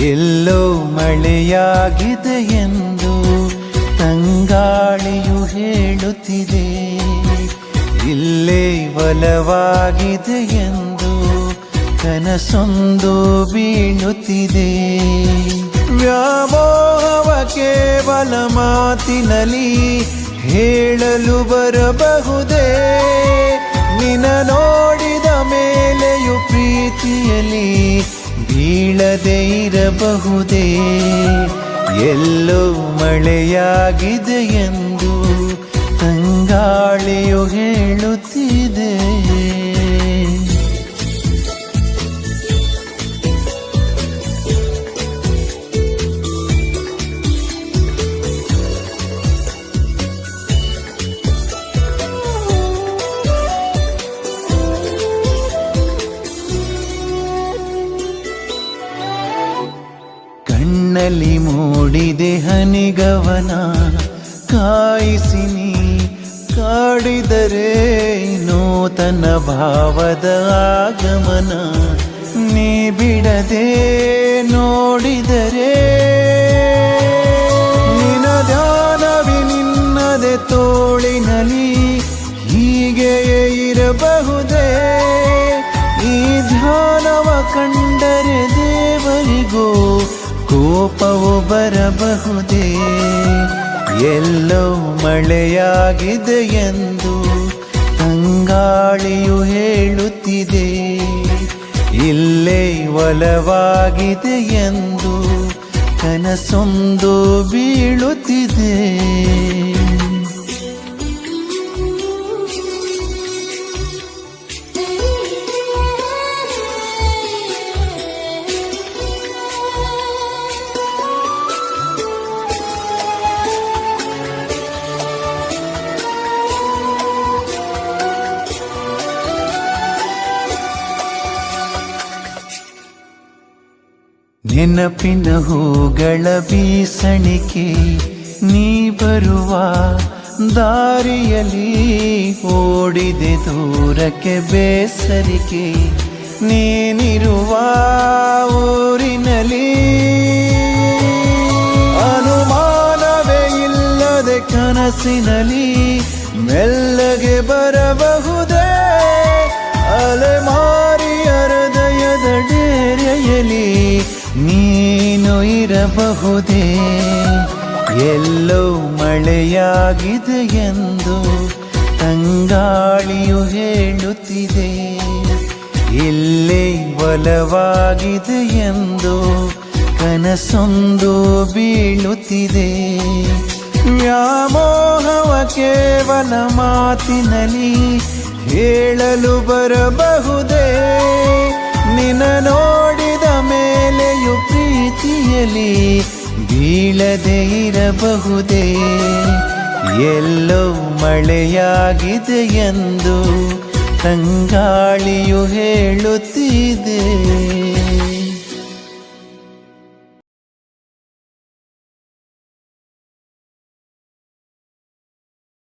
ಎಲ್ಲೋ ಮಳೆಯಾಗಿದೆ ಎಂದು ತಂಗಾಳಿಯು ಹೇಳುತ್ತಿದೆ. ಇಲ್ಲೇ ಬಲವಾಗಿದೆ ಎಂದು ಕನಸೊಂದು ಬೀಳುತ್ತಿದೆ. ವ್ಯಾಮೋಹವ ಕೇವಲ ಮಾತಿನಲ್ಲಿ ಹೇಳಲು ಬರಬಹುದೇ? ನಿನ ನೋಡಿದ ಮೇಲೆಯು ಪ್ರೀತಿಯಲ್ಲಿ ಬೀಳದೆ ಇರಬಹುದೇ? ಎಲ್ಲೋ ಮಳೆಯಾಗಿದೆ ಎಂದು ತಂಗಾಳಿಯು ಹೇಳುತ್ತಿದೆ. ಕಣ್ಣಲ್ಲಿ ಮೂಡಿದೆ ಹನಿಗವನ ಕಾಯಿಸಿ ನೀ ಕಾಡಿದರೆ ನೂತನ ಭಾವದ ಆಗಮನ. ನೀ ಬಿಡದೆ ನೋಡಿದರೆ ನಿನ ಧ್ಯಾನವಿ ನಿನ್ನದೆ ತೋಳಿನಲ್ಲಿ ಹೀಗೆಯೇ ಇರಬಹುದೇ. ಈ ಧ್ಯಾನವ ಕಂಡರೆ ದೇವರಿಗೂ ಕೋಪವು ಬರಬಹುದೇ? ಎಲ್ಲೋ ಮಳೆಯಾಗಿದೆ ಎಂದು ತಂಗಾಳಿಯು ಹೇಳುತ್ತಿದೆ. ಇಲ್ಲೇ ಒಲವಾಗಿದೆ ಎಂದು ಕನಸೊಂದು ಬೀಳುತ್ತಿದೆ. ನೆನಪಿನ ಹೂಗಳ ಬೀಸಣಿಕೆ, ನೀ ಬರುವ ದಾರಿಯಲ್ಲಿ ಓಡಿದೆ ದೂರಕ್ಕೆ ಬೇಸರಿಕೆ, ನೀನಿರುವ ಊರಿನಲ್ಲಿ ಅನುಮಾನವೇ ಇಲ್ಲದೆ ಕನಸಿನಲ್ಲಿ ಮೆಲ್ಲಗೆ ಬರಬಹುದೇ? ಅಲೆಮಾರಿಯ ಇರಬಹುದೇ ಎಲ್ಲೋ ಮಳೆಯಾಗಿದೆ ಎಂದು ತಂಗಾಳಿಯು ಹೇಳುತ್ತಿದೆ. ಇಲ್ಲೇ ಬಲವಾಗಿದೆ ಎಂದು ಕನಸೊಂದು ಬೀಳುತ್ತಿದೆ. ವ್ಯಾಮೋಹವ ಕೇವಲ ಮಾತಿನಲ್ಲಿ ಹೇಳಲು ಬರಬಹುದೇ? ನಿನ ನೋಡಿದ ಮೇಲೆಯು ಪ್ರೀತಿಯಲ್ಲಿ ಬೀಳದೆ ಇರಬಹುದೇ? ಎಲ್ಲೋ ಮಳೆಯಾಗಿದೆ ಎಂದು ತಂಗಾಳಿಯು ಹೇಳುತ್ತಿದೆ.